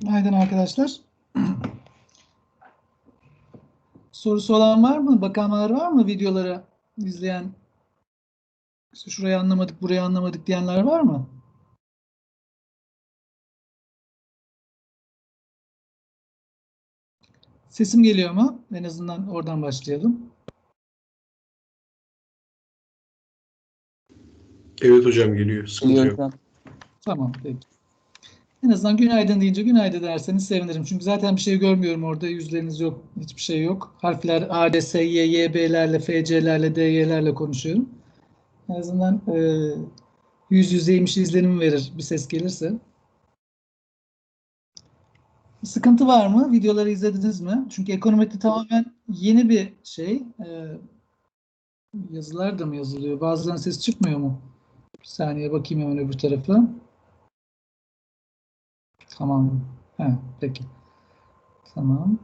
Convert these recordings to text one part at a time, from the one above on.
Günaydın arkadaşlar. Sorusu olan var mı? Bakanlar var mı videoları izleyen? İşte şurayı anlamadık, burayı anlamadık diyenler var mı? Sesim geliyor mu? En azından oradan başlayalım. Evet hocam geliyor. Sıkıntı yok. Tamam, peki. En azından günaydın deyince günaydın derseniz sevinirim. Çünkü zaten bir şey görmüyorum orada. Yüzleriniz yok, hiçbir şey yok. Harfler A, D, S, Y, Y, B'lerle, F, C'lerle, D, Y'lerle konuşuyorum. En azından e, yüz yüzeymiş izlenim verir bir ses gelirse. Sıkıntı var mı? Videoları izlediniz mi? Çünkü ekonometri tamamen yeni bir şey. E, yazılar da mı yazılıyor? Bazılarının ses çıkmıyor mu? Bir saniye bakayım hemen öbür tarafa. Tamam. He, peki. Tamam.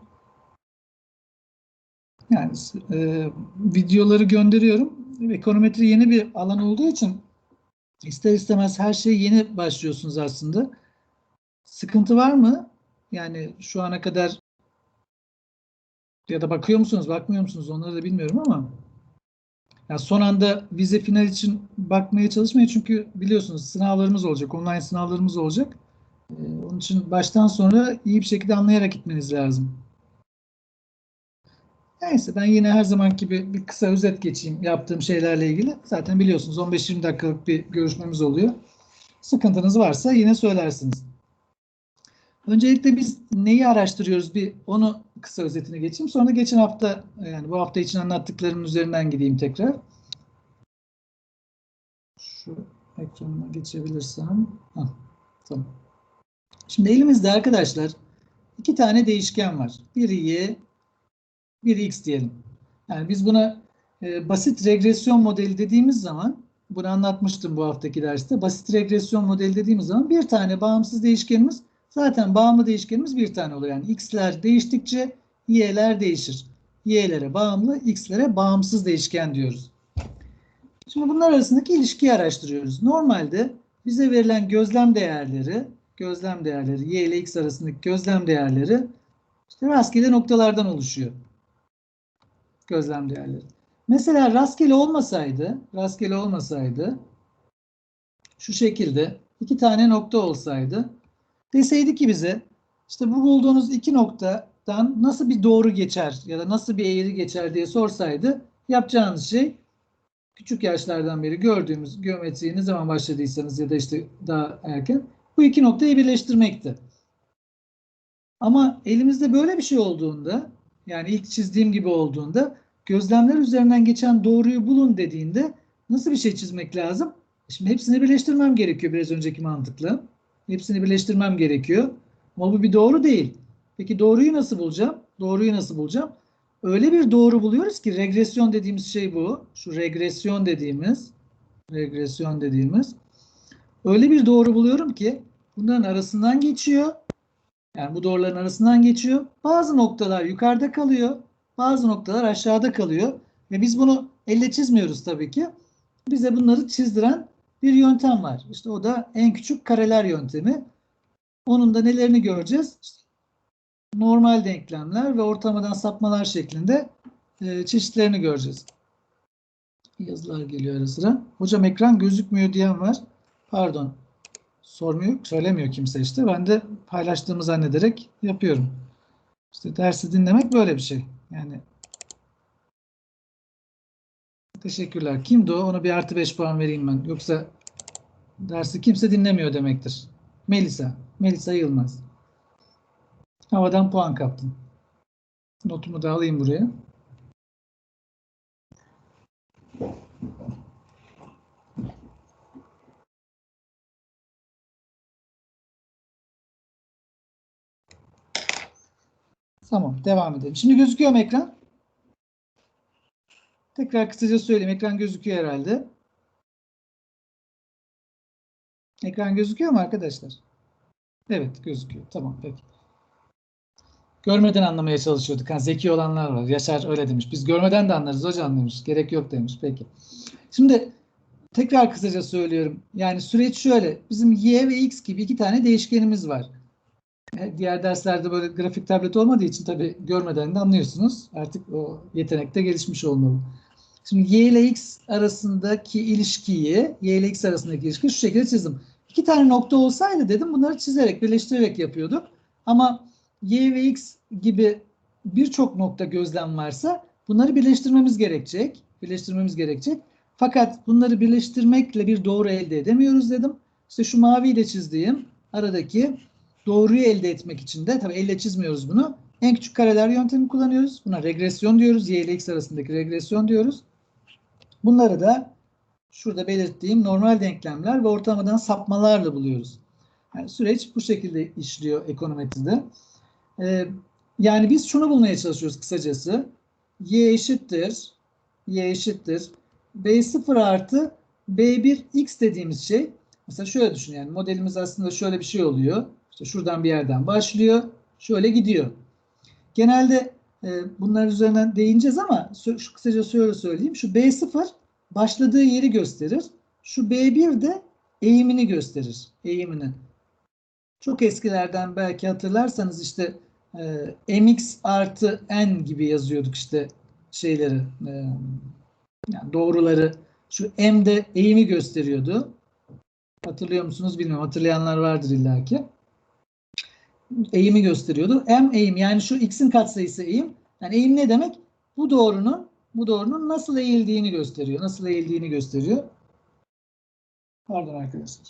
Yani e, videoları gönderiyorum. Ekonometri yeni bir alan olduğu için ister istemez her şey yeni başlıyorsunuz aslında. Sıkıntı var mı? Yani şu ana kadar ya da bakıyor musunuz, bakmıyor musunuz onları da bilmiyorum ama ya son anda vize final için bakmaya çalışmayın çünkü biliyorsunuz sınavlarımız olacak, online sınavlarımız olacak. Ee, Onun için baştan sonra iyi bir şekilde anlayarak gitmeniz lazım. Neyse ben yine her zaman gibi bir kısa özet geçeyim yaptığım şeylerle ilgili. Zaten biliyorsunuz 15-20 dakikalık bir görüşmemiz oluyor. Sıkıntınız varsa yine söylersiniz. Öncelikle biz neyi araştırıyoruz bir onu kısa özetini geçeyim. Sonra geçen hafta yani bu hafta için anlattıklarımın üzerinden gideyim tekrar. Şu ekranına geçebilirsem. Hah, tamam. Şimdi elimizde arkadaşlar iki tane değişken var. Biri y, biri x diyelim. Yani biz buna e, basit regresyon modeli dediğimiz zaman bunu anlatmıştım bu haftaki derste. Basit regresyon modeli dediğimiz zaman bir tane bağımsız değişkenimiz zaten bağımlı değişkenimiz bir tane oluyor. Yani x'ler değiştikçe y'ler değişir. y'lere bağımlı, x'lere bağımsız değişken diyoruz. Şimdi bunlar arasındaki ilişkiyi araştırıyoruz. Normalde bize verilen gözlem değerleri gözlem değerleri, y ile x arasındaki gözlem değerleri işte rastgele noktalardan oluşuyor. Gözlem değerleri. Mesela rastgele olmasaydı, rastgele olmasaydı şu şekilde iki tane nokta olsaydı deseydi ki bize işte bu bulduğunuz iki noktadan nasıl bir doğru geçer ya da nasıl bir eğri geçer diye sorsaydı yapacağınız şey küçük yaşlardan beri gördüğümüz geometriyi ne zaman başladıysanız ya da işte daha erken bu iki noktayı birleştirmekti. Ama elimizde böyle bir şey olduğunda yani ilk çizdiğim gibi olduğunda gözlemler üzerinden geçen doğruyu bulun dediğinde nasıl bir şey çizmek lazım? Şimdi hepsini birleştirmem gerekiyor biraz önceki mantıkla. Hepsini birleştirmem gerekiyor. Ama bu bir doğru değil. Peki doğruyu nasıl bulacağım? Doğruyu nasıl bulacağım? Öyle bir doğru buluyoruz ki regresyon dediğimiz şey bu. Şu regresyon dediğimiz regresyon dediğimiz öyle bir doğru buluyorum ki bunların arasından geçiyor. Yani bu doğruların arasından geçiyor. Bazı noktalar yukarıda kalıyor. Bazı noktalar aşağıda kalıyor. Ve biz bunu elle çizmiyoruz tabii ki. Bize bunları çizdiren bir yöntem var. İşte o da en küçük kareler yöntemi. Onun da nelerini göreceğiz? İşte normal denklemler ve ortalamadan sapmalar şeklinde e, çeşitlerini göreceğiz. Yazılar geliyor ara sıra. Hocam ekran gözükmüyor diyen var. Pardon. Sormuyor, söylemiyor kimse işte. Ben de paylaştığımı zannederek yapıyorum. İşte dersi dinlemek böyle bir şey. Yani teşekkürler. Kimdi o? Ona bir artı beş puan vereyim ben. Yoksa dersi kimse dinlemiyor demektir. Melisa. Melisa Yılmaz. Havadan puan kaptın. Notumu da alayım buraya. Tamam, devam edelim. Şimdi gözüküyor mu ekran? Tekrar kısaca söyleyeyim. Ekran gözüküyor herhalde. Ekran gözüküyor mu arkadaşlar? Evet, gözüküyor. Tamam, peki. Görmeden anlamaya çalışıyorduk. Ha, zeki olanlar var. Yaşar öyle demiş. Biz görmeden de anlarız hocam demiş. Gerek yok demiş. Peki. Şimdi tekrar kısaca söylüyorum. Yani süreç şöyle. Bizim y ve x gibi iki tane değişkenimiz var. E, Diğer derslerde böyle grafik tablet olmadığı için tabii görmeden de anlıyorsunuz. Artık o yetenek de gelişmiş olmalı. Şimdi y ile x arasındaki ilişkiyi, y ile x arasındaki ilişkiyi şu şekilde çizdim. İki tane nokta olsaydı dedim bunları çizerek, birleştirerek yapıyorduk. Ama y ve x gibi birçok nokta gözlem varsa bunları birleştirmemiz gerekecek. Birleştirmemiz gerekecek. Fakat bunları birleştirmekle bir doğru elde edemiyoruz dedim. İşte şu maviyle çizdiğim aradaki doğruyu elde etmek için de tabii elle çizmiyoruz bunu. En küçük kareler yöntemi kullanıyoruz. Buna regresyon diyoruz. Y ile x arasındaki regresyon diyoruz. Bunları da şurada belirttiğim normal denklemler ve ortalamadan sapmalarla buluyoruz. Yani süreç bu şekilde işliyor ekonometride. Ee, yani biz şunu bulmaya çalışıyoruz kısacası. Y eşittir, Y eşittir. B0 artı B1x dediğimiz şey. Mesela şöyle düşün yani modelimiz aslında şöyle bir şey oluyor. İşte şuradan bir yerden başlıyor. Şöyle gidiyor. Genelde e, bunlar üzerinden değineceğiz ama şu, kısaca şöyle söyleyeyim. Şu B0 başladığı yeri gösterir. Şu B1 de eğimini gösterir. Eğimini. Çok eskilerden belki hatırlarsanız işte e, mx artı n gibi yazıyorduk işte şeyleri e, yani doğruları. Şu m'de eğimi gösteriyordu. Hatırlıyor musunuz bilmiyorum. Hatırlayanlar vardır illaki. Eğimi gösteriyordu. M eğim yani şu x'in katsayısı eğim. Yani eğim ne demek? Bu doğrunun bu doğrunun nasıl eğildiğini gösteriyor. Nasıl eğildiğini gösteriyor. Pardon arkadaşlar.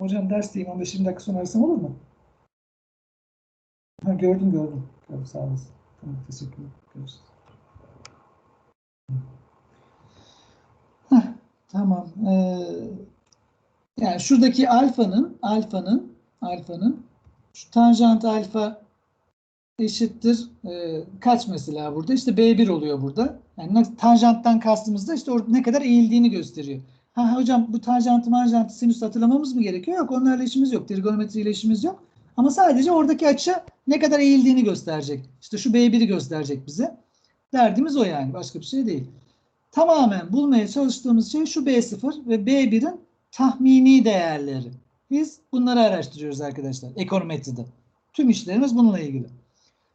Hocam dersteyim 15-20 dakika sonra arasam olur mu? Ha, gördüm gördüm. Gördüm sağ olasın. Tamam teşekkür ederim. Tamam. Ee, yani şuradaki alfanın alfanın alfanın şu tanjant alfa eşittir e, kaç mesela burada? İşte B1 oluyor burada. Yani tanjanttan kastımız da işte orada ne kadar eğildiğini gösteriyor. Ha hocam bu tanjantı manjantı sinüs hatırlamamız mı gerekiyor? Yok onlarla işimiz yok. Trigonometri ile işimiz yok. Ama sadece oradaki açı ne kadar eğildiğini gösterecek. İşte şu B1'i gösterecek bize. Derdimiz o yani. Başka bir şey değil. Tamamen bulmaya çalıştığımız şey şu B0 ve B1'in tahmini değerleri. Biz bunları araştırıyoruz arkadaşlar ekonometride. Tüm işlerimiz bununla ilgili.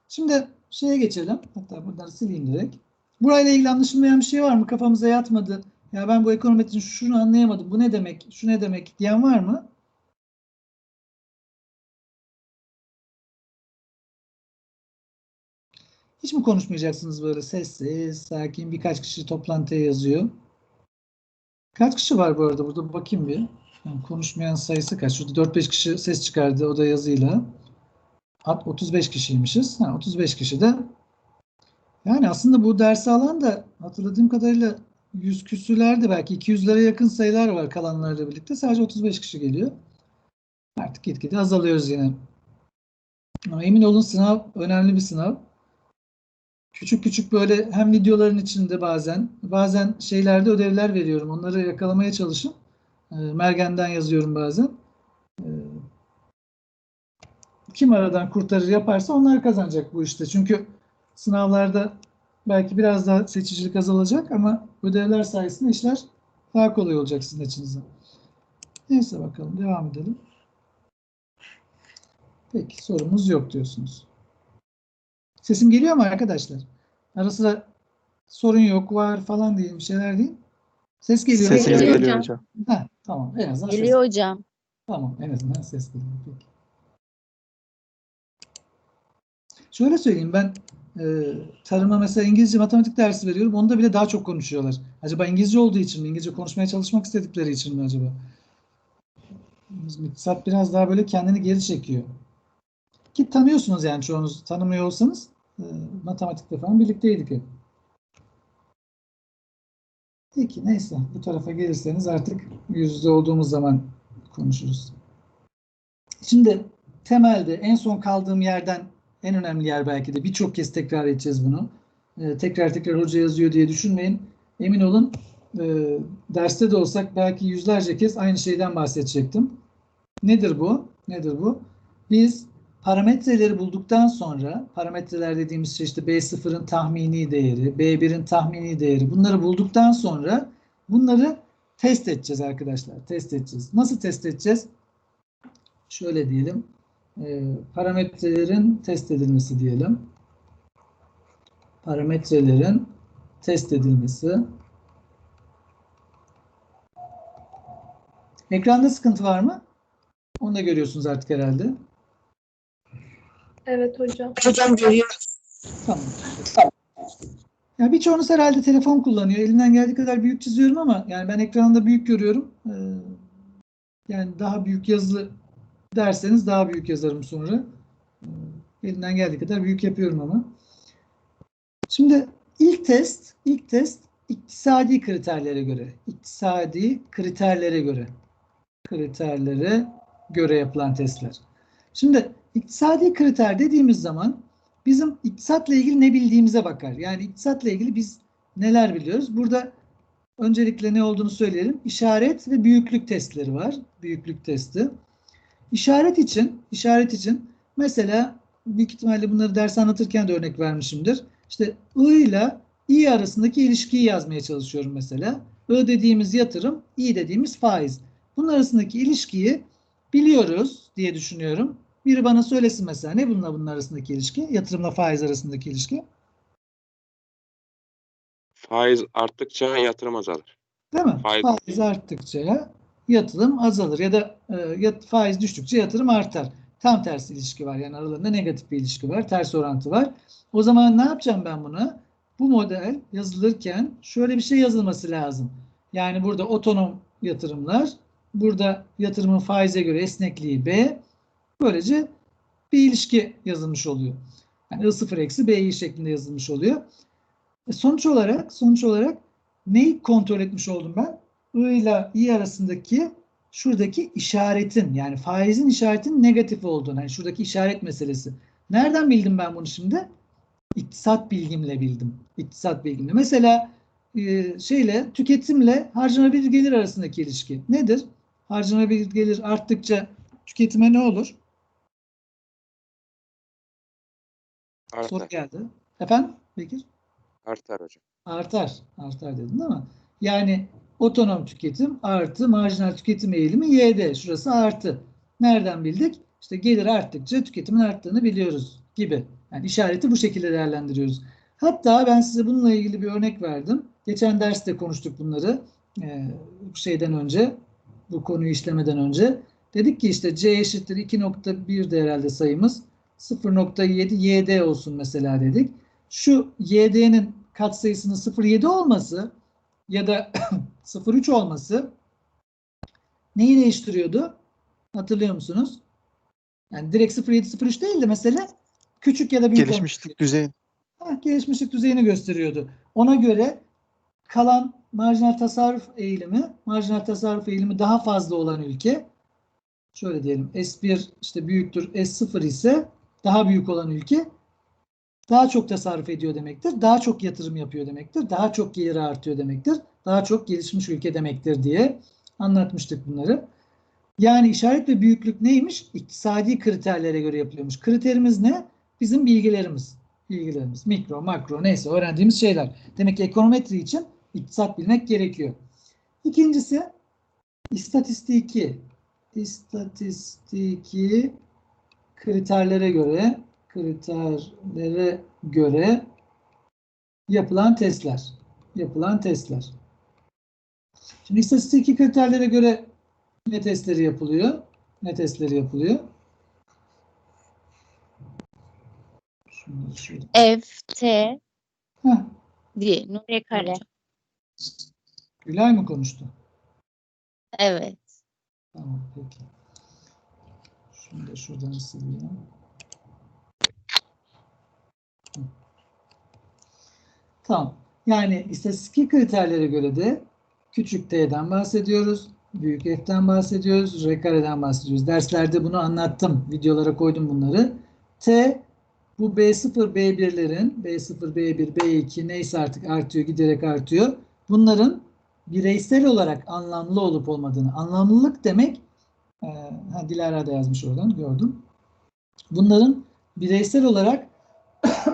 Şimdi şeye geçelim. Hatta bunları sileyim direkt. Burayla ilgili anlaşılmayan bir şey var mı? Kafamıza yatmadı. Ya ben bu ekonometrinin şunu anlayamadım. Bu ne demek? Şu ne demek? Diyen var mı? Hiç mi konuşmayacaksınız böyle sessiz, sakin birkaç kişi toplantıya yazıyor? Kaç kişi var bu arada? Burada bakayım bir. Konuşmayan sayısı kaç? Şurada 4-5 kişi ses çıkardı o da yazıyla. At- 35 kişiymişiz. Ha, 35 kişi de yani aslında bu dersi alan da hatırladığım kadarıyla 100 küsürlerde belki 200'lere yakın sayılar var kalanlarla birlikte. Sadece 35 kişi geliyor. Artık gitgide azalıyoruz yine. Ama emin olun sınav önemli bir sınav. Küçük küçük böyle hem videoların içinde bazen bazen şeylerde ödevler veriyorum. Onları yakalamaya çalışın. E, Mergen'den yazıyorum bazen. E, kim aradan kurtarır yaparsa onlar kazanacak bu işte. Çünkü sınavlarda belki biraz daha seçicilik azalacak ama ödevler sayesinde işler daha kolay olacak sizin açınızdan. Neyse bakalım devam edelim. Peki sorumuz yok diyorsunuz. Sesim geliyor mu arkadaşlar? Ara sıra sorun yok var falan diye bir şeyler değil. Ses geliyor. mu? Sesiniz Geliyor geliyor hocam. hocam. Ha, tamam en azından ses. Geliyor hocam. Tamam en azından ses geliyor. Peki. Şöyle söyleyeyim ben e, tarıma mesela İngilizce matematik dersi veriyorum. Onda bile daha çok konuşuyorlar. Acaba İngilizce olduğu için mi? İngilizce konuşmaya çalışmak istedikleri için mi acaba? Miktisat biraz daha böyle kendini geri çekiyor. Ki tanıyorsunuz yani çoğunuz tanımıyor olsanız e, matematikte falan birlikteydik hep. Peki neyse bu tarafa gelirseniz artık yüz yüze olduğumuz zaman konuşuruz. Şimdi temelde en son kaldığım yerden en önemli yer belki de birçok kez tekrar edeceğiz bunu. Ee, tekrar tekrar hoca yazıyor diye düşünmeyin. Emin olun e, derste de olsak belki yüzlerce kez aynı şeyden bahsedecektim. Nedir bu? Nedir bu? Biz parametreleri bulduktan sonra parametreler dediğimiz şey işte B0'ın tahmini değeri, B1'in tahmini değeri bunları bulduktan sonra bunları test edeceğiz arkadaşlar. Test edeceğiz. Nasıl test edeceğiz? Şöyle diyelim. e, parametrelerin test edilmesi diyelim. Parametrelerin test edilmesi. Ekranda sıkıntı var mı? Onu da görüyorsunuz artık herhalde. Evet hocam. Hocam görüyoruz. Tamam. Ya birçoğunuz herhalde telefon kullanıyor. Elimden geldiği kadar büyük çiziyorum ama yani ben ekranda büyük görüyorum. Ee, yani daha büyük yazılı derseniz daha büyük yazarım sonra. Ee, elimden geldiği kadar büyük yapıyorum ama. Şimdi ilk test, ilk test iktisadi kriterlere göre. İktisadi kriterlere göre. Kriterlere göre yapılan testler. Şimdi iktisadi kriter dediğimiz zaman bizim iktisatla ilgili ne bildiğimize bakar. Yani iktisatla ilgili biz neler biliyoruz? Burada öncelikle ne olduğunu söyleyelim. İşaret ve büyüklük testleri var. Büyüklük testi. İşaret için, işaret için mesela büyük ihtimalle bunları ders anlatırken de örnek vermişimdir. İşte I ile İ arasındaki ilişkiyi yazmaya çalışıyorum mesela. I dediğimiz yatırım, İ dediğimiz faiz. Bunun arasındaki ilişkiyi biliyoruz diye düşünüyorum. Biri bana söylesin mesela ne bununla bunun arasındaki ilişki? Yatırımla faiz arasındaki ilişki. Faiz arttıkça yatırım azalır. Değil mi? Faiz- Faiz arttıkça yatırım azalır ya da e, yat- faiz düştükçe yatırım artar. Tam tersi ilişki var. Yani aralarında negatif bir ilişki var. Ters orantı var. O zaman ne yapacağım ben buna? Bu model yazılırken şöyle bir şey yazılması lazım. Yani burada otonom yatırımlar, burada yatırımın faize göre esnekliği B. Böylece bir ilişki yazılmış oluyor. Yani I0 eksi BI şeklinde yazılmış oluyor. E sonuç olarak sonuç olarak neyi kontrol etmiş oldum ben? I ile I arasındaki şuradaki işaretin yani faizin işaretin negatif olduğunu. Yani şuradaki işaret meselesi. Nereden bildim ben bunu şimdi? İktisat bilgimle bildim. İktisat bilgimle. Mesela e, şeyle tüketimle harcanabilir gelir arasındaki ilişki nedir? Harcanabilir gelir arttıkça tüketime ne olur? Soru Artar. geldi. Efendim Bekir? Artar hocam. Artar. Artar dedin mi? Yani otonom tüketim artı marjinal tüketim eğilimi y'de. Şurası artı. Nereden bildik? İşte gelir arttıkça tüketimin arttığını biliyoruz gibi. Yani işareti bu şekilde değerlendiriyoruz. Hatta ben size bununla ilgili bir örnek verdim. Geçen derste konuştuk bunları. Ee, şeyden önce, bu konuyu işlemeden önce. Dedik ki işte c eşittir 2.1 de herhalde sayımız. 0.7 yd olsun mesela dedik. Şu yd'nin katsayısının 0.7 olması ya da 0.3 olması neyi değiştiriyordu? Hatırlıyor musunuz? Yani direkt 0.7 0.3 değil de mesela küçük ya da büyük olması Gelişmişlik düzeyin. Ha, gelişmişlik düzeyini gösteriyordu. Ona göre kalan marjinal tasarruf eğilimi, marjinal tasarruf eğilimi daha fazla olan ülke, şöyle diyelim S1 işte büyüktür S0 ise daha büyük olan ülke daha çok tasarruf ediyor demektir. Daha çok yatırım yapıyor demektir. Daha çok geliri artıyor demektir. Daha çok gelişmiş ülke demektir diye anlatmıştık bunları. Yani işaret ve büyüklük neymiş? İktisadi kriterlere göre yapılıyormuş. Kriterimiz ne? Bizim bilgilerimiz bilgilerimiz. Mikro, makro neyse öğrendiğimiz şeyler. Demek ki ekonometri için iktisat bilmek gerekiyor. İkincisi istatistiki. İstatistiki kriterlere göre kriterlere göre yapılan testler. Yapılan testler. Şimdi istatistiki kriterlere göre ne testleri yapılıyor? Ne testleri yapılıyor? F, T diye. Nuri kare. Gülay mı konuştu? Evet. Tamam peki. Şunu da şuradan sileyim. Tamam. Yani istatistik kriterlere göre de küçük t'den bahsediyoruz. Büyük f'ten bahsediyoruz. R kareden bahsediyoruz. Derslerde bunu anlattım. Videolara koydum bunları. T bu B0, B1'lerin B0, B1, B2 neyse artık artıyor, giderek artıyor. Bunların bireysel olarak anlamlı olup olmadığını. Anlamlılık demek e, ha, Dilara da yazmış oradan gördüm. Bunların bireysel olarak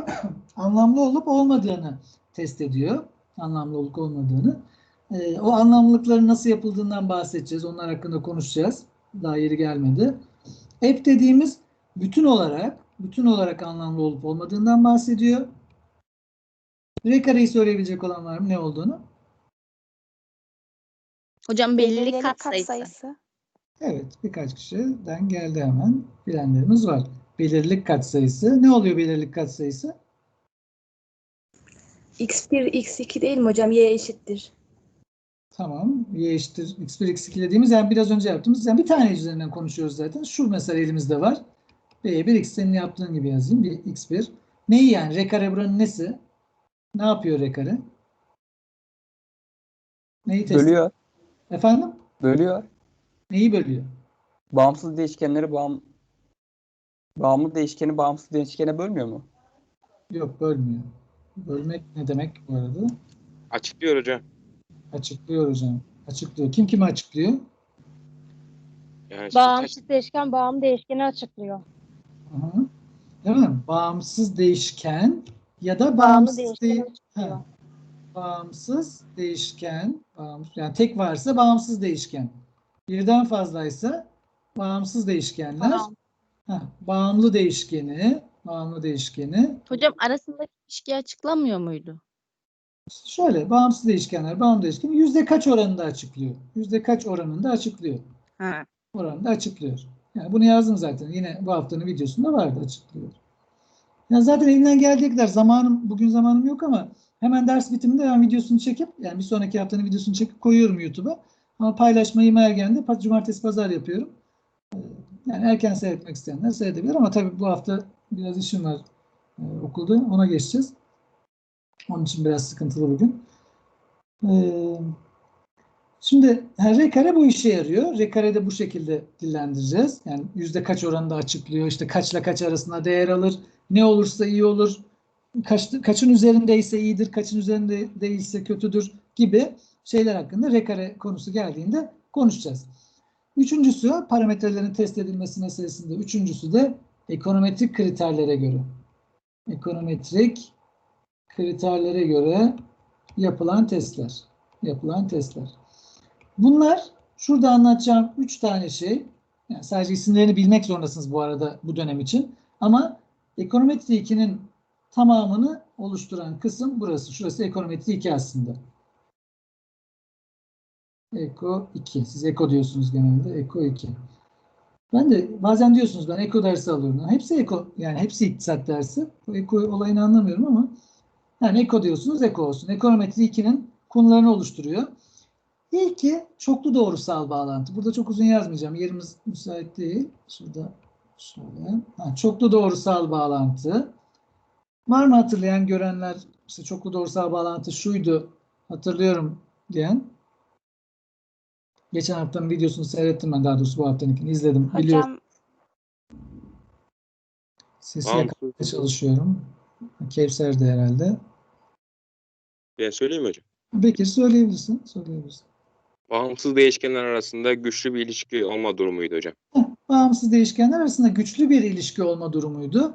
anlamlı olup olmadığını test ediyor. Anlamlı olup olmadığını. E, o anlamlılıkların nasıl yapıldığından bahsedeceğiz. Onlar hakkında konuşacağız. Daha yeri gelmedi. App dediğimiz bütün olarak bütün olarak anlamlı olup olmadığından bahsediyor. R kareyi söyleyebilecek olan var mı ne olduğunu? Hocam belirli katsayısı. Evet, birkaç kişiden geldi hemen. Bilenlerimiz var. Belirlilik katsayısı. Ne oluyor belirlilik katsayısı? x1, x2 değil mi hocam? y eşittir. Tamam. Y eşittir x1 x2 dediğimiz yani biraz önce yaptığımız yani bir tane üzerinden konuşuyoruz zaten. Şu mesela elimizde var. B1 x senin yaptığın gibi yazayım. Bir x1. Neyi yani? R kare buranın nesi? Ne yapıyor R kare? Neyi test Bölüyor. Efendim? Bölüyor. Neyi bölüyor? Bağımsız değişkenleri bağım bağımlı değişkeni bağımsız değişkene bölmüyor mu? Yok bölmüyor. Bölmek ne demek bu arada? Açıklıyor hocam. Açıklıyor hocam. Açıklıyor. Kim kimi açıklıyor? Yani Bağımsız değişken bağımlı değişkeni açıklıyor. Aha. Değil mi? Bağımsız değişken ya da Bağımlı bağımsız değil. açıklıyor. Bağımsız değişken, bağımsız, yani tek varsa bağımsız değişken. Birden fazlaysa bağımsız değişkenler. Bağım- Ha, bağımlı değişkeni, bağımlı değişkeni. Hocam arasındaki ilişkiyi açıklamıyor muydu? Şöyle, bağımsız değişkenler, bağımlı değişkeni yüzde kaç oranında açıklıyor? Yüzde kaç oranında açıklıyor? Ha. oranında açıklıyor. Yani bunu yazdım zaten. Yine bu haftanın videosunda vardı açıklıyor. Yani zaten elimden geldiği kadar zamanım, bugün zamanım yok ama hemen ders bitiminde ben videosunu çekip yani bir sonraki haftanın videosunu çekip koyuyorum YouTube'a. Ama paylaşmayı ergende paz- cumartesi pazar yapıyorum. Ee, Yani erken seyretmek isteyenler seyredebilir ama tabii bu hafta biraz işim var e, okulda. Ona geçeceğiz. Onun için biraz sıkıntılı bugün. Ee, Şimdi yani R kare bu işe yarıyor. R kare de bu şekilde dillendireceğiz. Yani yüzde kaç oranında açıklıyor. İşte kaçla kaç arasında değer alır. Ne olursa iyi olur. Kaç, kaçın üzerindeyse iyidir, kaçın üzerinde değilse kötüdür gibi şeyler hakkında R kare konusu geldiğinde konuşacağız. Üçüncüsü parametrelerin test edilmesi meselesinde. Üçüncüsü de ekonometrik kriterlere göre. Ekonometrik kriterlere göre yapılan testler. Yapılan testler. Bunlar şurada anlatacağım üç tane şey. Yani sadece isimlerini bilmek zorundasınız bu arada bu dönem için. Ama ekonometri 2'nin tamamını oluşturan kısım burası. Şurası ekonometri 2 aslında. Eko 2. Siz Eko diyorsunuz genelde. Eko 2. Ben de bazen diyorsunuz ben Eko dersi alıyorum. Hepsi Eko yani hepsi iktisat dersi. Bu Eko olayını anlamıyorum ama yani Eko diyorsunuz Eko olsun. Ekonometri 2'nin konularını oluşturuyor. İlki çoklu doğrusal bağlantı. Burada çok uzun yazmayacağım. Yerimiz müsait değil. Şurada şöyle. Ha, çoklu doğrusal bağlantı. Var mı hatırlayan görenler işte çoklu doğrusal bağlantı şuydu hatırlıyorum diyen? Geçen haftanın videosunu seyrettim ben daha doğrusu bu haftanınkini izledim. Biliyorum. Hocam Sesi yakalamaya çalışıyorum. Kevser de herhalde. Ben söyleyeyim mi hocam? Bekir söyleyebilirsin. Söyleyebilirsin. Bağımsız değişkenler arasında güçlü bir ilişki olma durumuydu hocam. Heh, bağımsız değişkenler arasında güçlü bir ilişki olma durumuydu.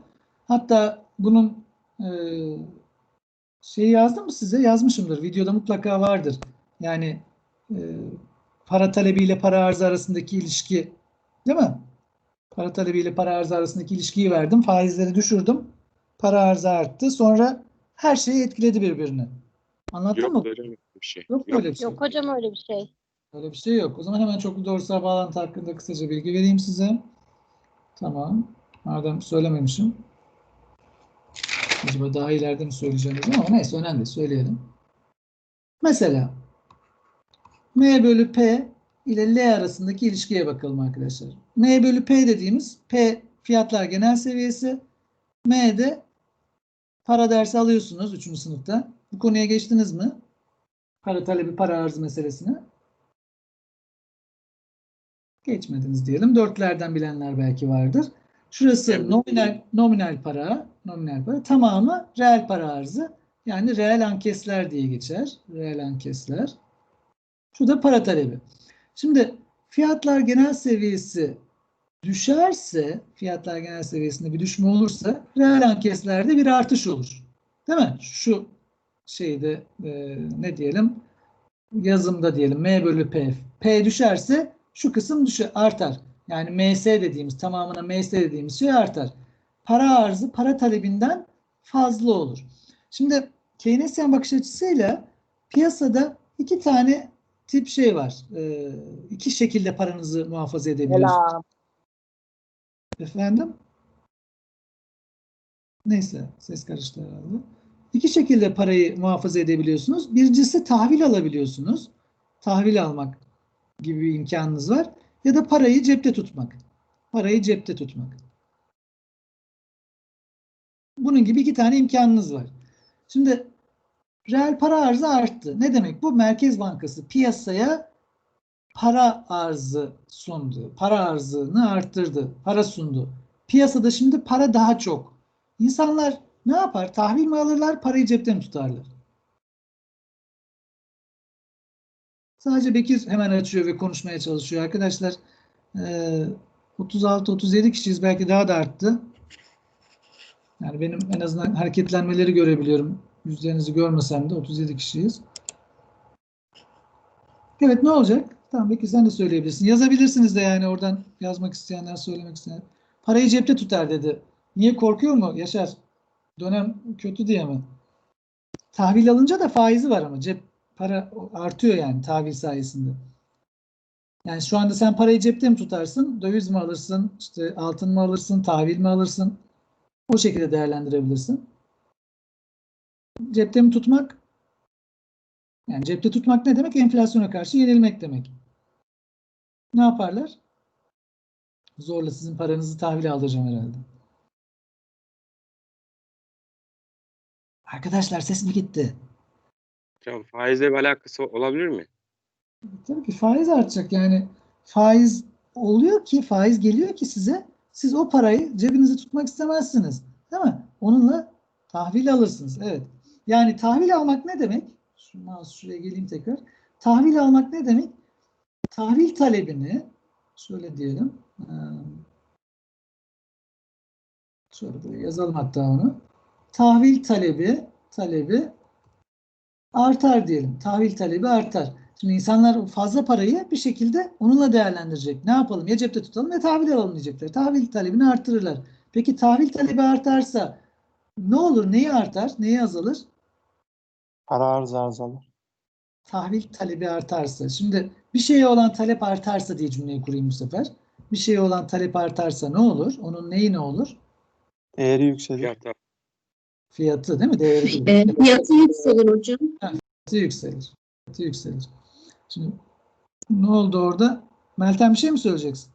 Hatta bunun e, şeyi yazdım mı size? Yazmışımdır. Videoda mutlaka vardır. Yani e, para talebiyle para arzı arasındaki ilişki değil mi? Para talebiyle para arzı arasındaki ilişkiyi verdim. Faizleri düşürdüm. Para arzı arttı. Sonra her şeyi etkiledi birbirini. Anlattın mı? Yok hocam bir şey. Yok böyle bir şey. yok hocam öyle bir şey. Öyle bir şey yok. O zaman hemen çoklu doğrusal bağlantı hakkında kısaca bilgi vereyim size. Tamam. Madem söylememişim. Acaba daha ileride mi söyleyeceğim ama neyse önemli değil, söyleyelim. Mesela M bölü P ile L arasındaki ilişkiye bakalım arkadaşlar. M bölü P dediğimiz P fiyatlar genel seviyesi. M'de para dersi alıyorsunuz 3. sınıfta. Bu konuya geçtiniz mi? Para talebi, para arzı meselesine. Geçmediniz diyelim. Dörtlerden bilenler belki vardır. Şurası Evet. nominal nominal para, nominal para. Tamamı reel para arzı. Yani reel ankesler diye geçer. Reel ankesler. Şu da para talebi. Şimdi fiyatlar genel seviyesi düşerse, fiyatlar genel seviyesinde bir düşme olursa reel ankeslerde bir artış olur. Değil mi? Şu şeyde e, ne diyelim? Yazımda diyelim M bölü P. P düşerse şu kısım düşer, artar. Yani MS dediğimiz tamamına MS dediğimiz şey artar. Para arzı para talebinden fazla olur. Şimdi Keynesyen bakış açısıyla piyasada iki tane tip şey var. Ee, iki şekilde paranızı muhafaza edebiliyorsunuz. Efendim? Neyse ses karıştı herhalde. İki şekilde parayı muhafaza edebiliyorsunuz. Birincisi tahvil alabiliyorsunuz. Tahvil almak gibi bir imkanınız var. Ya da parayı cepte tutmak. Parayı cepte tutmak. Bunun gibi iki tane imkanınız var. Şimdi reel para arzı arttı. Ne demek bu? Merkez Bankası piyasaya para arzı sundu. Para arzını arttırdı. Para sundu. Piyasada şimdi para daha çok. İnsanlar ne yapar? Tahvil mi alırlar, parayı cepten tutarlar. Sadece Bekir hemen açıyor ve konuşmaya çalışıyor. Arkadaşlar eee, 36-37 kişiyiz. Belki daha da arttı. Yani benim en azından hareketlenmeleri görebiliyorum. Yüzlerinizi görmesem de 37 kişiyiz. Evet ne olacak? Tamam Bekir sen de söyleyebilirsin. Yazabilirsiniz de yani oradan yazmak isteyenler, söylemek isteyenler. Parayı cepte tutar dedi. Niye korkuyor mu Yaşar? Dönem kötü diye mi? Tahvil alınca da faizi var ama cep para artıyor yani tahvil sayesinde. Yani şu anda sen parayı cepte mi tutarsın? Döviz mi alırsın? İşte altın mı alırsın? Tahvil mi alırsın? O şekilde değerlendirebilirsin. Cepte mi tutmak? Yani cepte tutmak ne demek? Enflasyona karşı yenilmek demek. Ne yaparlar? Zorla sizin paranızı tahvile aldıracağım herhalde. Arkadaşlar ses mi gitti? Hocam faizle bir alakası olabilir mi? Tabii ki faiz artacak yani faiz oluyor ki faiz geliyor ki size siz o parayı cebinize tutmak istemezsiniz. Değil mi? Onunla tahvil alırsınız. Evet. Yani tahvil almak ne demek? Şu mouse şuraya geleyim tekrar. Tahvil almak ne demek? Tahvil talebini şöyle diyelim. Şöyle buraya yazalım hatta onu. Tahvil talebi talebi artar diyelim. Tahvil talebi artar. Şimdi insanlar fazla parayı bir şekilde onunla değerlendirecek. Ne yapalım? Ya cepte tutalım ya tahvil alalım diyecekler. Tahvil talebini arttırırlar. Peki tahvil talebi artarsa ne olur? Neyi artar? Neyi azalır? Para arzı azalır. Tahvil talebi artarsa. Şimdi bir şeye olan talep artarsa diye cümleyi kurayım bu sefer. Bir şeye olan talep artarsa ne olur? Onun neyi ne olur? Değeri yükselir. Fiyatlar. Fiyatı değil mi? Değeri değil. E, fiyatı yükselir hocam. Fiyatı yükselir. Fiyatı yükselir. Şimdi ne oldu orada? Meltem bir şey mi söyleyeceksin?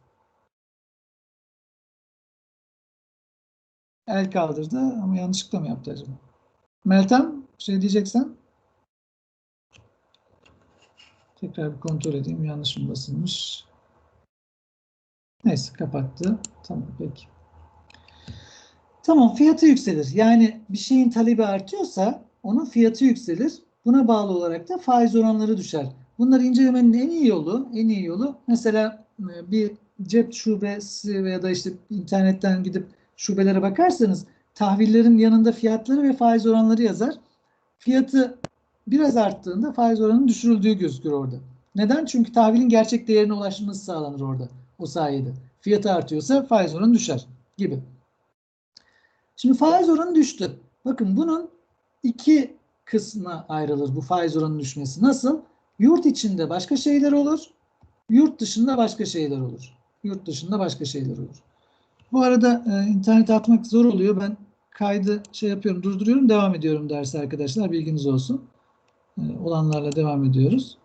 El kaldırdı ama yanlışlıkla mı yaptı acaba? Meltem bir şey diyeceksen tekrar bir kontrol edeyim. Yanlış mı basılmış? Neyse kapattı. Tamam peki. Tamam fiyatı yükselir. Yani bir şeyin talebi artıyorsa onun fiyatı yükselir. Buna bağlı olarak da faiz oranları düşer. Bunları incelemenin en iyi yolu, en iyi yolu mesela e, bir cep şubesi veya da işte internetten gidip şubelere bakarsanız tahvillerin yanında fiyatları ve faiz oranları yazar. Fiyatı biraz arttığında faiz oranının düşürüldüğü gözükür orada. Neden? Çünkü tahvilin gerçek değerine ulaşması sağlanır orada o sayede. Fiyatı artıyorsa faiz oranı düşer gibi. Şimdi faiz oranı düştü. Bakın bunun iki kısma ayrılır bu faiz oranının düşmesi. Nasıl? Yurt içinde başka şeyler olur. Yurt dışında başka şeyler olur. Yurt dışında başka şeyler olur. Bu arada e, internete atmak zor oluyor. Ben kaydı şey yapıyorum, durduruyorum, devam ediyorum dersi arkadaşlar. Bilginiz olsun. E, olanlarla devam ediyoruz.